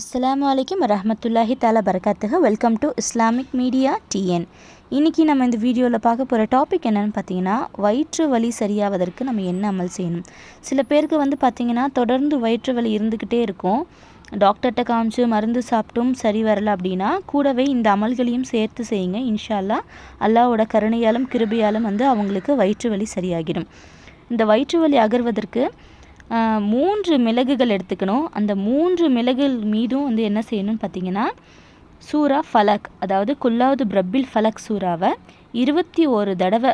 அஸ்லாம் அலைக்கும் ரஹமத்துல்லாஹி தாலா பரகாத்துக welcome to Islamic media TN இன்றைக்கி நம்ம இந்த வீடியோவில் பார்க்க போகிற டாபிக் என்னென்னு பார்த்தீங்கன்னா வயிற்று வலி சரியாவதற்கு நம்ம என்ன அமல் செய்யணும்? சில பேருக்கு வந்து பார்த்திங்கன்னா தொடர்ந்து வயிற்று வலி இருந்துக்கிட்டே இருக்கும். டாக்டர்கிட்ட காமிச்சு மருந்து சாப்பிட்டும் சரி வரல அப்படின்னா கூடவே இந்த அமல்களையும் சேர்த்து செய்யுங்க. இன்ஷா அல்லாவோட கருணையாலும் கிருபையாலும் வந்து அவங்களுக்கு வயிற்று வலி சரியாகிடும். இந்த வயிற்று வலி அகர்வதற்கு மூன்று மிளகுகள் எடுத்துக்கணும். அந்த மூன்று மிளகுகள் மீதும் வந்து என்ன செய்யணும்னு பார்த்தீங்கன்னா சூரா ஃபலக் அதாவது குல்லாவது பிரபில் ஃபலக் சூறாவை இருபத்தி ஒரு தடவை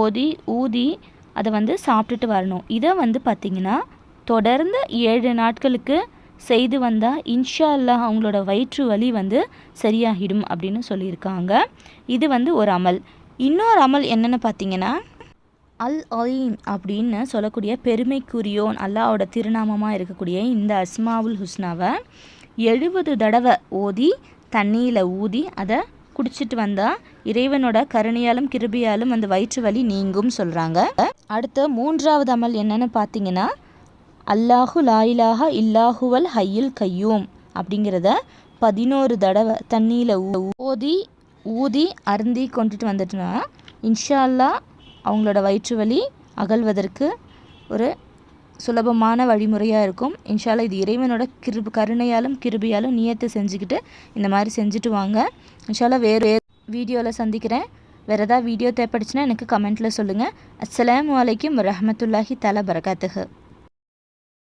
ஓதி ஊதி அதை வந்து சாப்பிட்டுட்டு வரணும். இதை வந்து பார்த்திங்கன்னா தொடர்ந்து ஏழு நாட்களுக்கு செய்து வந்தால் இன்ஷா அல்லாஹ் அவங்களோட வயிற்று வலி வந்து சரியாகிடும் அப்படின்னு சொல்லியிருக்காங்க. இது வந்து ஒரு அமல். இன்னொரு அமல் என்னென்னு பார்த்தீங்கன்னா அல் அலீம் அப்படின்னு சொல்லக்கூடிய பெருமைக்குரியோன் அல்லாவோட திருநாமமாக இருக்கக்கூடிய இந்த அஸ்மாவுல் ஹுஸ்னாவை எழுபது தடவை ஓதி தண்ணியில் ஊதி அதை குடிச்சிட்டு வந்தால் இறைவனோட கருணையாலும் கிருபியாலும் அந்த வயிற்று வலி நீங்கும் சொல்கிறாங்க அடுத்த மூன்றாவது அமல் என்னென்னு பார்த்தீங்கன்னா அல்லாஹு லாயிலாக இல்லாஹுவல் ஹையில் கையூம் அப்படிங்கிறத பதினோரு தடவை தண்ணியில் ஊதி ஊதி அருந்தி கொண்டுட்டு வந்துட்டுனா இன்ஷா அல்லாஹ் அவங்களோட வயிற்று வலி அகல்வதற்கு ஒரு சுலபமான வழிமுறையாக இருக்கும். இன்ஷா இது இறைவனோட கிருப கருணையாலும் கிருபியாலும் நியத்தை செஞ்சுக்கிட்டு இந்த மாதிரி செஞ்சுட்டு வாங்க. இன்ஷா வேறு வேறு வீடியோவில் சந்திக்கிறேன். வேறு ஏதாவது வீடியோ தேவைப்படுச்சுன்னா எனக்கு கமெண்ட்டில் சொல்லுங்கள் அஸ்ஸலாமு வலைக்கம் ரஹமத்துல்லாஹி தலா பரகாத்துஹு.